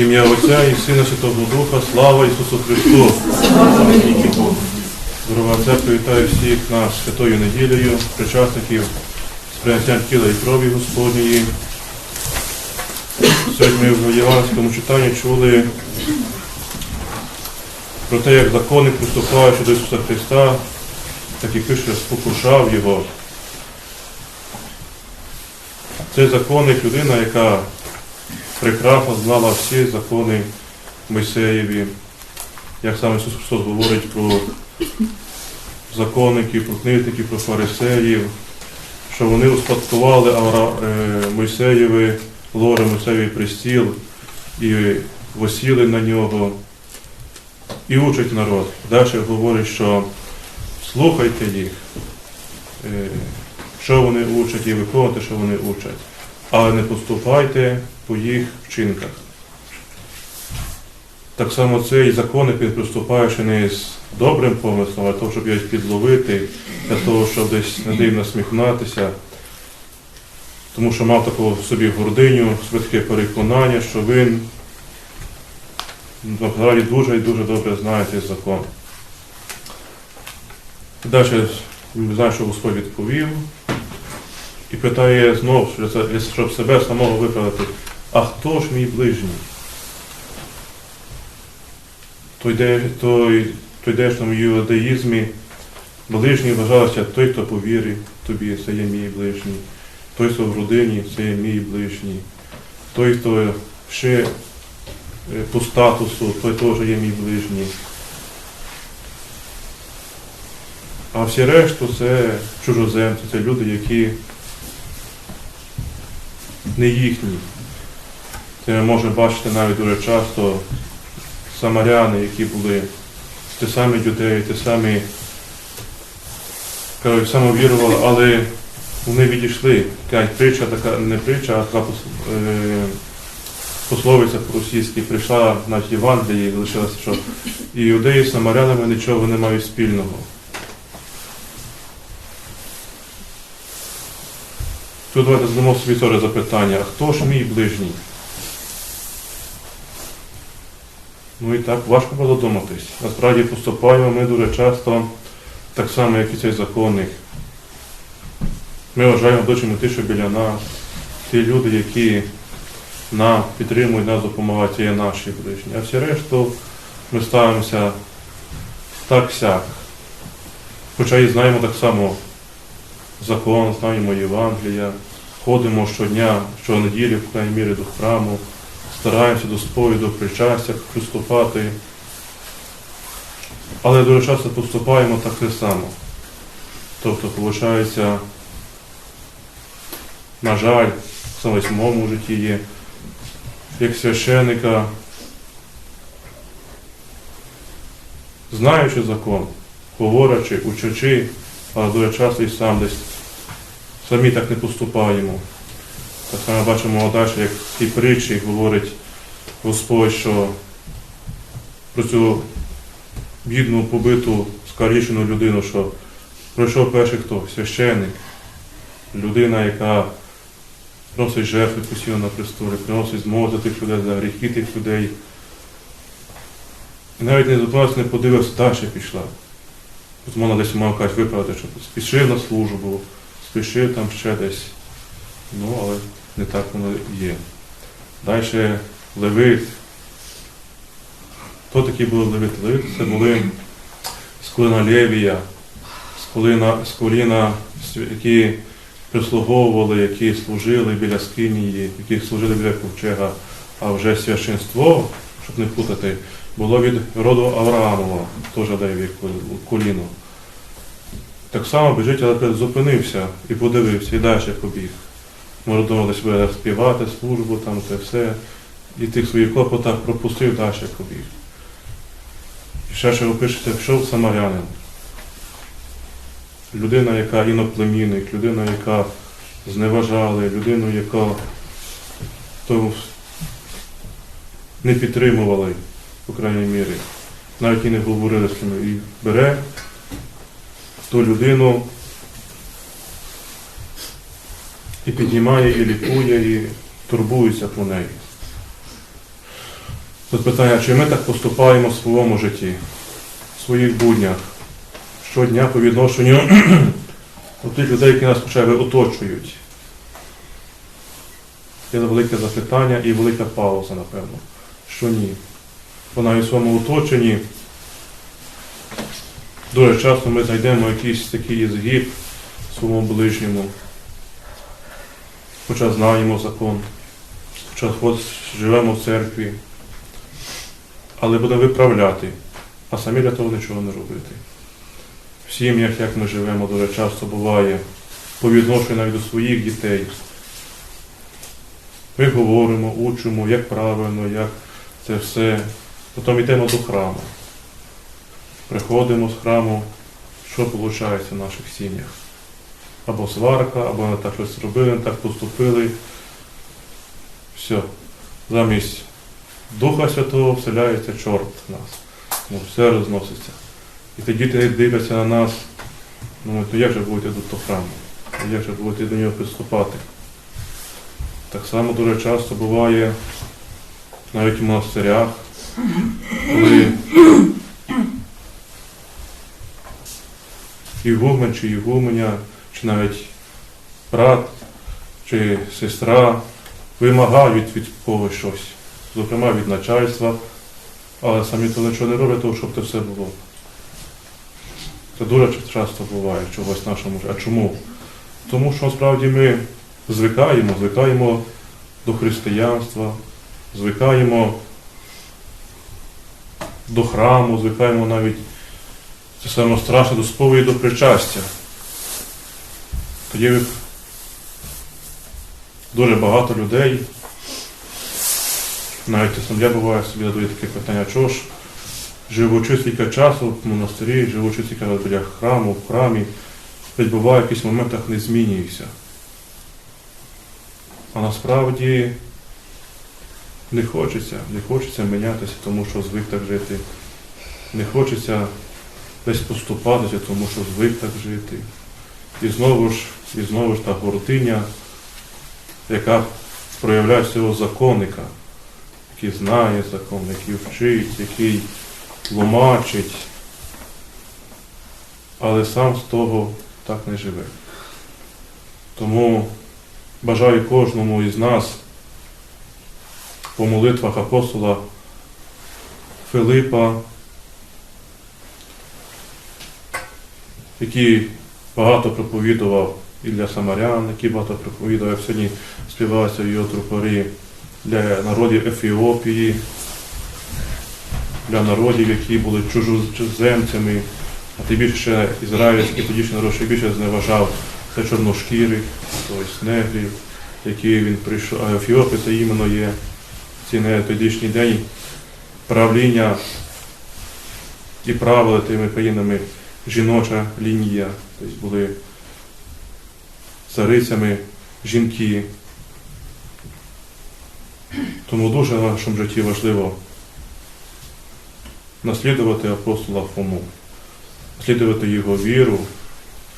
Ім'я Отця і Сина Святого Духа, слава Ісусу Христу! Дорога церква, вітаю всіх нас святою неділею, причасників прийняттям тіла і крові Господньої. Сьогодні ми в Євангельському читанні чули про те, як законник, приступаючи до Ісуса Христа, так і пише, спокушав Його. Цей законник людина, яка прекрасно знала всі закони Мойсеєві, як саме Ісус Христос говорить про законників, про книжників, про фарисеїв, що вони успадкували е, Мойсеєві, лоре Мойсеєві престіл і восіли на нього і учать народ. Далі говорить, що слухайте їх, е, що вони учать і виконуйте, що вони учать, але не поступайте по їх вчинках. Так само цей законник він приступає не з добрим помислом, а того, щоб його підловити, для того, щоб десь над ним насміхнатися, тому що мав таку собі гординю, таке переконання, що він насправді дуже і дуже добре знає цей закон. Далі ми знаємо, що Господь відповів і питає знову, щоб себе самого виправити, а хто ж мій ближній? той, де, той, той дешному юдаїзмі ближній вважався той, хто по вірі тобі, це є мій ближній, той, хто в родині, це є мій ближній, той, хто ще е, по статусу, той теж є мій ближній. А всі решту це чужоземці, це люди, які не їхні. Це ми можемо бачити навіть дуже часто самаряни, які були ті самі юдеї, ті самі кажуть, самовірували, але вони відійшли. Кажуть, притча така, не притча, а така е, пословиця по-російськи прийшла на Євангелії і лишилося, що і юдеї з самарянами нічого не мають спільного. Тут давайте задамо собі теж запитання, а хто ж мій ближній? Ну і так важко було задуматись. Насправді поступаємо ми дуже часто так само, як і цей законник. Ми вважаємо дочими ті, що біля нас, ті люди, які нам підтримують, нас допомагають, це є наші ближні. А всі решту ми ставимося так сяк. Хоча і знаємо так само закон, знаємо Євангелія, ходимо щодня, щонеділі, в крайній мірі, до храму стараємося до сповіду, причастя приступати. Але дуже часто поступаємо так само. Тобто, виходить, на жаль, саме в моєму житті є, як священика, знаючи закон, говорячи, учачи, але дуже часто і сам десь самі так не поступаємо. Так само бачимо далі, як в цій притчі говорить Господь, що про цю бідну, побиту, скалічену людину, що пройшов перший хто? Священник, людина, яка приносить жертви постійно на престолі, приносить змоги за тих людей, за гріхи тих людей. І навіть не зупинився, не подивився, далі пішла. От можна десь мав кажуть виправити, що спішив на службу, спішив там ще десь. Ну, але не так воно є. Далі Левит. Хто такий був Левит? Левит це були з Левія, з коліна, які прислуговували, які служили біля Скинії, які служили біля ковчега, а вже священство, щоб не путати, було від роду Авраамова, теж Леві коліно. Так само біжить, але зупинився і подивився, і далі побіг. Може думали себе співати, службу, там це все. І тих своїх клопотах пропустив далі побіг. І ще що ви пишете, пішов самарянин. Людина, яка іноплемінник, людина, яка зневажали, людину, яка то не підтримували, по крайній мірі, навіть і не говорили з ними. І бере ту людину і піднімає, і лікує, і турбується про неї. Тут питання, чи ми так поступаємо в своєму житті, в своїх буднях, щодня по відношенню до тих людей, які нас хоча оточують. Є велике запитання і велика пауза, напевно, що ні. Вона і в своєму оточенні дуже часто ми знайдемо якийсь такий згиб в своєму ближньому, хоча знаємо закон, хоча живемо в церкві, але будемо виправляти, а самі для того нічого не робити. В сім'ях, як ми живемо, дуже часто буває по відношенню навіть до своїх дітей. Ми говоримо, учимо, як правильно, як це все. Потім йдемо до храму. Приходимо з храму, що виходить в наших сім'ях. Або сварка, або не так щось зробили, не так поступили. Все. Замість Духа Святого вселяється чорт в нас. Ну, все розноситься. І тоді дивляться на нас, ну то як же будете до храму? Як же будете до нього приступати? Так само дуже часто буває навіть в монастирях, коли ігумен чи ігуменя, чи навіть брат чи сестра вимагають від когось щось, зокрема від начальства, але самі то нічого не роблять, того, щоб це все було. Це дуже часто буває чогось нашому. А чому? Тому що насправді ми звикаємо, звикаємо до християнства, звикаємо до храму, звикаємо навіть, це саме страшно, до сповіді до причастя. Тоді дуже багато людей, навіть я буває собі задаю таке питання, чого ж, живучи стільки часу в монастирі, живучи стільки біля храму, в храмі, десь буває в якихось моментах не змінююся. А насправді не хочеться, не хочеться мінятися, тому що звик так жити. Не хочеться десь поступатися, тому що звик так жити. І знову ж, і знову ж та гординя, яка проявляє цього законника, який знає закон, який вчить, який тлумачить, але сам з того так не живе. Тому бажаю кожному із нас по молитвах апостола Филипа, який багато проповідував і для самарян, який багато проповідував, як сьогодні співалися його трупорі для народів Ефіопії, для народів, які були чужоземцями, а тим більше ізраїльський тоді ще народ ще більше зневажав це чорношкірих, тобто негрів, які він прийшов, а Ефіопи це іменно є ці на тодішній день правління і правили тими країнами жіноча лінія, тобто були царицями жінки. Тому дуже в нашому житті важливо наслідувати апостола Фому, наслідувати його віру,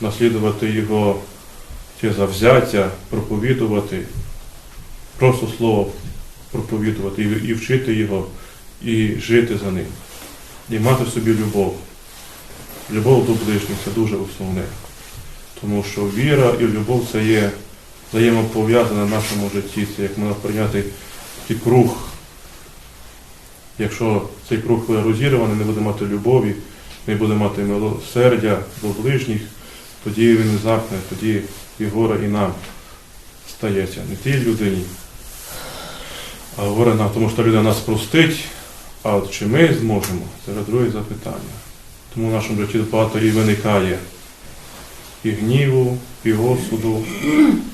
наслідувати його ті завзяття, проповідувати, просто слово проповідувати і, вчити його, і жити за ним, і мати в собі любов. Любов до ближніх це дуже основне. Тому що віра і любов це є взаємопов'язане в нашому житті. Це як можна прийняти такий круг. Якщо цей круг буде розірваний, не буде мати любові, не буде мати милосердя до ближніх, тоді він не захне, тоді і горе і нам стається. Не тій людині, а горе нам, тому що людина нас простить, а от чи ми зможемо, це друге запитання. Тому в нашому житті багато і виникає і гніву, і осуду,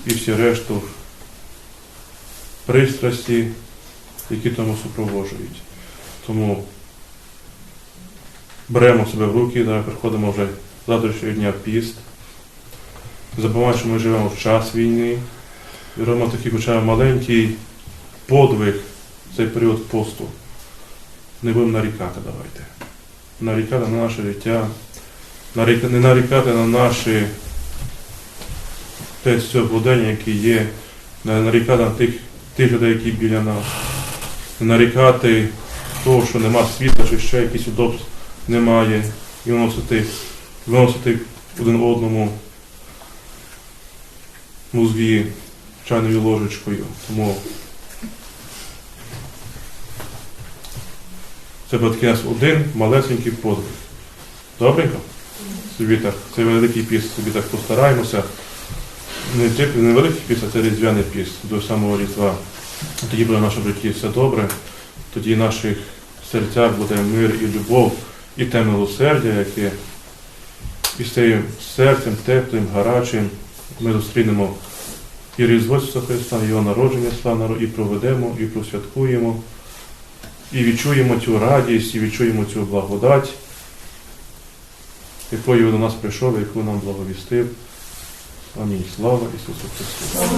і всі решту пристрасті, які тому супроводжують. Тому беремо себе в руки, зараз приходимо вже завтрашнього дня піст. Забуваємо, що ми живемо в час війни, і робимо такий хоча маленький подвиг цей період посту. Не будемо нарікати, давайте. Нарікати на наше життя, не нарікати на наші те сьогодення, які є, нарікати на тих, тих людей, які біля нас, не нарікати того, що нема світла, чи ще якісь удобств немає, і виносити, виносити один одному мозги чайною ложечкою. Тому це буде один малесенький подвиг. Добренько? Собі так, цей великий піст, собі так постараємося. Не не великий піст, а це різдвяний піст до самого різдва. Тоді буде в нашому житті все добре, тоді в наших серцях буде мир і любов, і те милосердя, яке і з тим серцем теплим, гарячим ми зустрінемо і Різдво Христа, і Його народження славного, і проведемо, і просвяткуємо, і відчуємо цю радість, і відчуємо цю благодать, якою до нас прийшов, яку нам благовістив. Амінь. Слава Ісусу Христу!